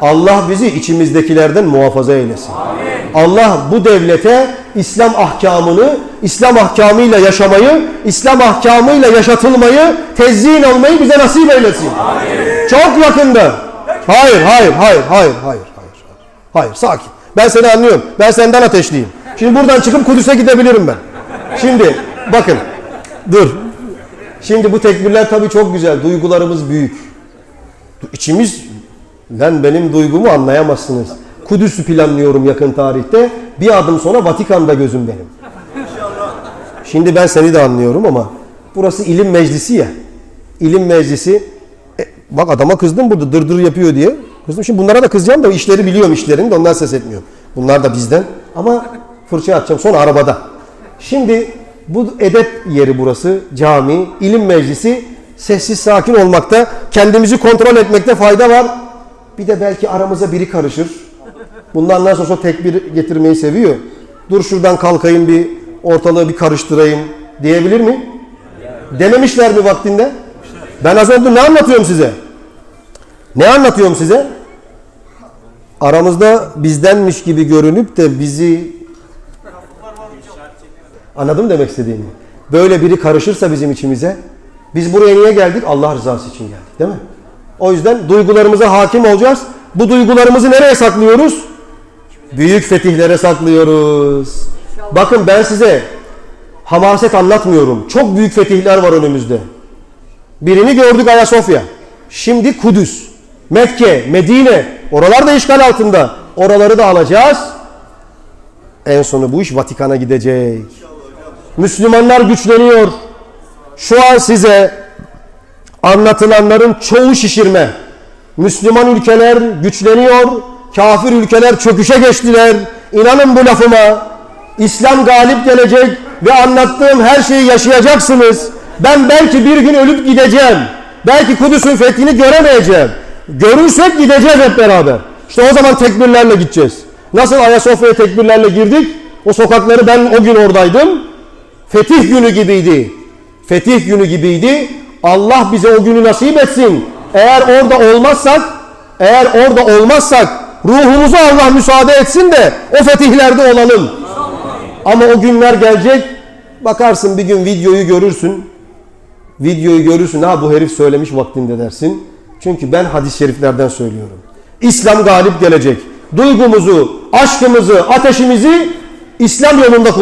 Allah bizi içimizdekilerden muhafaza eylesin. Allah bu devlete İslam ahkamını, İslam ahkamıyla yaşamayı, İslam ahkamıyla yaşatılmayı, tezyin olmayı bize nasip eylesin. Çok yakında. Hayır, hayır, hayır, hayır, hayır, hayır. Hayır, sakin. Ben seni anlıyorum. Ben senden ateşliyim. Şimdi buradan çıkıp Kudüs'e gidebilirim ben. Şimdi bakın. Dur. Şimdi bu tekbirler tabii çok güzel. Duygularımız büyük. İçimiz lan benim duygumu anlayamazsınız. Kudüs'ü planlıyorum yakın tarihte. Bir adım sonra Vatikan'da gözüm benim. Şimdi ben seni de anlıyorum ama burası ilim meclisi ya. İlim meclisi e, bak adama kızdım burada dırdır yapıyor diye. Kızdım şimdi bunlara da kızacağım da işleri biliyorum işlerini de ondan ses etmiyorum. Bunlar da bizden ama fırça atacağım sonra arabada. Şimdi bu edep yeri burası cami, ilim meclisi sessiz sakin olmakta, kendimizi kontrol etmekte fayda var. Bir de belki aramıza biri karışır. Bundan nasıl olsa tekbir getirmeyi seviyor. Dur şuradan kalkayım bir ortalığı bir karıştırayım diyebilir mi? Dememişler mi vaktinde? Ben az önce ne anlatıyorum size? Ne anlatıyorum size? Aramızda bizdenmiş gibi görünüp de bizi Anladın mı demek istediğimi? Böyle biri karışırsa bizim içimize biz buraya niye geldik? Allah rızası için geldik değil mi? O yüzden duygularımıza hakim olacağız. Bu duygularımızı nereye saklıyoruz? Büyük fetihlere saklıyoruz. Bakın ben size hamaset anlatmıyorum. Çok büyük fetihler var önümüzde. Birini gördük Ayasofya. Şimdi Kudüs, Mekke, Medine. Oralar da işgal altında. Oraları da alacağız. En sonu bu iş Vatikan'a gidecek. Müslümanlar güçleniyor. Şu an size anlatılanların çoğu şişirme. Müslüman ülkeler güçleniyor. Kafir ülkeler çöküşe geçtiler. İnanın bu lafıma. İslam galip gelecek ve anlattığım her şeyi yaşayacaksınız. Ben belki bir gün ölüp gideceğim. Belki Kudüs'ün fethini göremeyeceğim. Görürsek gideceğiz hep beraber. İşte o zaman tekbirlerle gideceğiz. Nasıl Ayasofya'ya tekbirlerle girdik? O sokakları ben o gün oradaydım. Fetih günü gibiydi. Fetih günü gibiydi. Allah bize o günü nasip etsin. Eğer orada olmazsak, eğer orada olmazsak ruhumuzu Allah müsaade etsin de o fetihlerde olalım. Ama o günler gelecek. Bakarsın bir gün videoyu görürsün. Videoyu görürsün. Ha bu herif söylemiş vaktinde dersin. Çünkü ben hadis-i şeriflerden söylüyorum. İslam galip gelecek. Duygumuzu, aşkımızı, ateşimizi İslam yolunda